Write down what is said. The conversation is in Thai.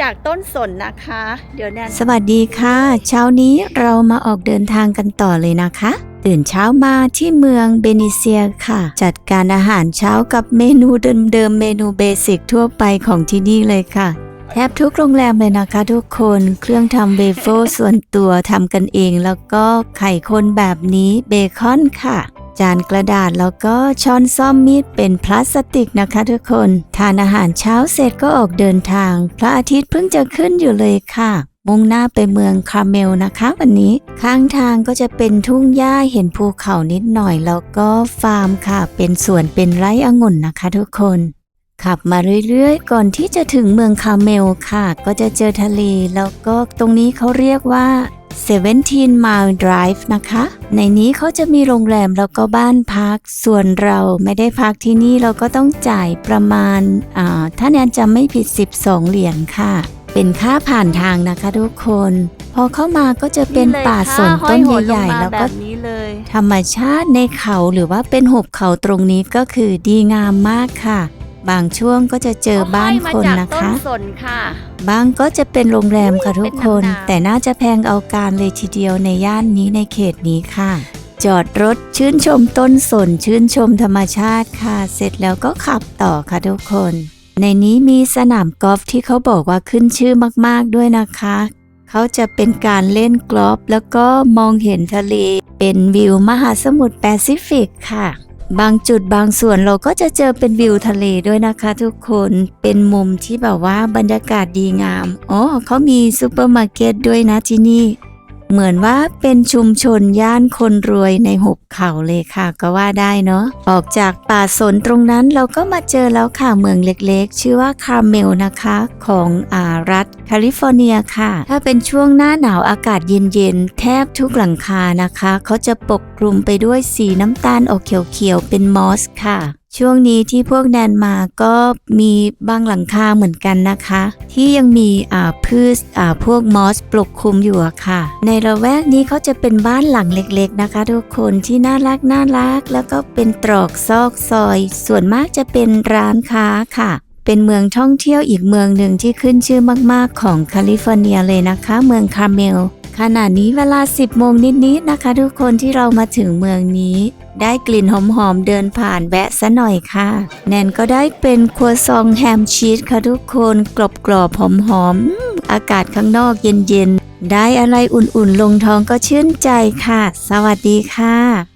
จากต้นสนนะคะ เดี๋ยวแนนสวัสดีค่ะ เช้านี้เรามาออกเดินทางกันต่อเลยนะคะ ตื่นเช้ามาที่เมืองเบนิเซียค่ะ จัดการอาหารเช้ากับเมนูเดิมๆเมนูเบสิกทั่วไปของที่นี่เลยค่ะแทบทุกโรงแรมเลยนะคะทุกคนเครื่องทำเวเฟลส่วนตัวทำกันเอง แล้วก็ไข่คนแบบนี้เบคอนค่ะ จานกระดาษแล้วก็ช้อนซ่อมมีดเป็นพลาสติกนะคะทุกคน ทานอาหารเช้าเสร็จก็ออกเดินทาง พระอาทิตย์เพิ่งจะขึ้นอยู่เลยค่ะ มุ่งหน้าไปเมืองคาเมลนะคะ วันนี้ ข้างทางก็จะเป็นทุ่งหญ้าเห็นภูเขานิดหน่อย แล้วก็ฟาร์มค่ะ เป็นสวนเป็นไร่องุ่นนะคะ ทุกคนขับมาเรื่อยๆ ก่อนที่จะถึงเมืองคาเมลค่ะ ก็จะเจอทะเล แล้วก็ตรงนี้เขาเรียกว่า 17 mile drive นะคะ ในนี้เขาจะมีโรงแรมแล้วก็บ้านพัก ส่วนเราไม่ได้พักที่นี่เราก็ต้องจ่ายประมาณอ่าถ้าแนนจำไม่ผิด 12 เหรียญค่ะ เป็นค่าผ่านทางนะคะทุกคน พอเข้ามาก็จะเป็นป่าสนต้นใหญ่ๆ แล้วก็แบบนี้เลยธรรมชาติในเขาหรือว่าเป็นหุบเขาตรงนี้ก็คือดีงามมากค่ะ บางช่วงก็จะเจอบ้านคนนะเขาห้อยมาจากต้คะนสนค่ะบางก็จะเป็นโรงแรมค่ะทุกคนเป็นหนาวๆแต่น่าจะแพงเอาการเลยทีเดียวในย่านนี้ในเขตนี้ค่ะ จอดรถชื่นชมต้นสนชื่นชมธรรมชาติค่ะ เสร็จแล้วก็ขับต่อค่ะทุกคน ในนี้มีสนามกอล์ฟที่เขาบอกว่าขึ้นชื่อมากๆด้วยนะคะเขาจะเป็นการเล่นกอล์ฟแล้วก็มองเห็นทะเล เป็นวิวมหาสมุทรแปซิฟิกค่ะ บางจุดบางส่วนเราก็จะเจอเป็นวิวทะเลด้วยนะคะทุกคนเป็นมุมที่แบบว่าบรรยากาศดีงามอ๋อเขามีซูเปอร์มาร์เก็ตด้วยนะที่นี่ เหมือนว่าเป็นชุมชนย่านคนรวยในหุบเขาเลยค่ะ ก็ว่าได้เนาะออกจากป่าสนตรงนั้นเราก็มาเจอแล้วค่ะเมืองเล็กๆ ชื่อว่าคาร์เมลนะคะ ของอารัฐแคลิฟอร์เนียค่ะ ถ้าเป็นช่วงหน้าหนาวอากาศเย็นๆ แทบทุกหลังคานะคะ เขาจะปกคลุมไปด้วยสีน้ำตาลออกเขียวๆเป็นมอสค่ะ ช่วงนี้ที่พวกแนนมาก็มีบางหลังคาเหมือนกันนะคะ ที่ยังมีอ่าพืชอ่าพวกมอสปกคลุมอยู่ค่ะ ในระแวกนี้เขาจะเป็นบ้านหลังเล็กๆนะคะ ทุกคนที่น่ารักน่ารัก แล้วก็เป็นตรอกซอกซอย ส่วนมากจะเป็นร้านค้าค่ะเป็นเมืองท่องเที่ยวอีกเมืองหนึ่งที่ขึ้นชื่อมาก ๆ ของแคลิฟอร์เนียเลยนะคะ เมืองคาร์เมล ขณะนี้เวลา 10 โมงนิดๆนะคะ ทุกคนที่เรามาถึงเมืองนี้ ได้กลิ่นหอมๆเดินผ่านแวะซะหน่อยค่ะ แนนก็ได้เป็นครัวซองแฮมชีสค่ะทุกคนกรอบๆหอมๆอมอากาศข้างนอกเย็นๆ ได้อะไรอุ่นๆ ลงท้องก็ชื่นใจค่ะ สวัสดีค่ะ